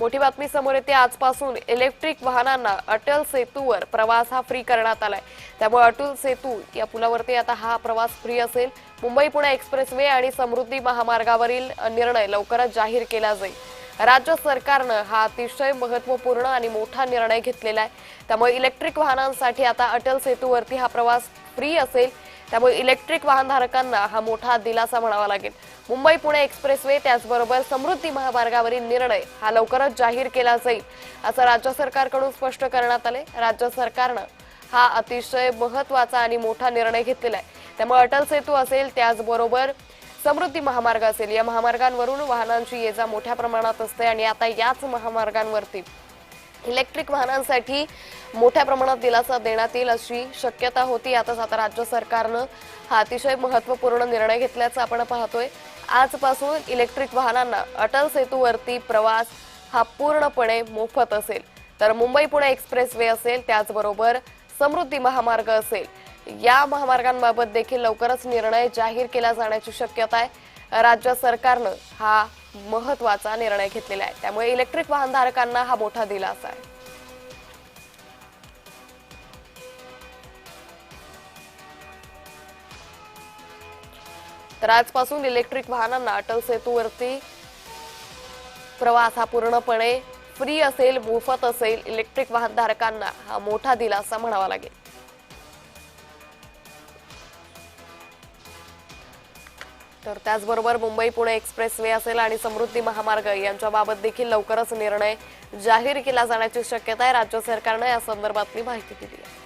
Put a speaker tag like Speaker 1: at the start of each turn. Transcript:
Speaker 1: मोठी बातमी समोर येते. आजपासून इलेक्ट्रिक वाहनांना अटल सेतूवर प्रवास हा फ्री करण्यात आलाय. त्यामुळे अटल सेतू या पुलावरती आता हा प्रवास फ्री असेल. मुंबई पुणे एक्सप्रेसवे आणि समृद्धी महामार्गावरील निर्णय लवकरच जाहीर केला जाईल. राज्य सरकारनं हा अतिशय महत्त्वपूर्ण आणि मोठा निर्णय घेतलेला आहे. त्यामुळे इलेक्ट्रिक वाहनांसाठी आता अटल सेतूवरती हा प्रवास फ्री असेल. त्यामुळे इलेक्ट्रिक वाहनधारकांना हा मोठा दिलासा म्हणावा लागेल. मुंबई पुणे एक्सप्रेसवे त्याचबरोबर समृद्धी महामार्गावरील निर्णय हा लवकरच जाहीर केला जाईल असं राज्य सरकारकडून स्पष्ट करण्यात आले राज्य सरकारनं हा अतिशय महत्त्वाचा आणि मोठा निर्णय घेतलेला आहे त्यामुळे अटल सेतू असेल त्याचबरोबर समृद्धी महामार्ग असेल या महामार्गांवरून वाहनांची ये जा मोठ्या प्रमाणात असते आणि आता याच महामार्गांवरती इलेक्ट्रिक वाहनांसाठी मोठ्या प्रमाणात दिलासा देण्यात येईल अशी शक्यता होती. आताच आता राज्य सरकारनं हा अतिशय महत्त्वपूर्ण निर्णय घेतल्याचं आपण पाहतोय. आजपासून इलेक्ट्रिक वाहनांना अटल सेतूवरती प्रवास हा पूर्णपणे मोफत असेल. तर मुंबई पुणे एक्सप्रेस वे असेल त्याचबरोबर समृद्धी महामार्ग असेल. या महामार्गांबाबत देखील लवकरच निर्णय जाहीर केला जाण्याची शक्यता आहे. राज्य सरकारनं हा महत्त्वाचा निर्णय घेतलेला आहे. त्यामुळे इलेक्ट्रिक वाहनधारकांना हा मोठा दिलासा आहे. तर आजपासून इलेक्ट्रिक वाहनांना अटल सेतूवरती प्रवास हा पूर्णपणे फ्री असेल मोफत असेल. इलेक्ट्रिक वाहनधारकांना हा मोठा दिलासा म्हणावा लागेल. तर त्याचबरोबर मुंबई पुणे एक्सप्रेस वे असेल आणि समृद्धी महामार्ग यांच्याबाबत देखील लवकरच निर्णय जाहीर केला जाण्याची शक्यता आहे. राज्य सरकारनं या संदर्भातली माहिती दिली आहे.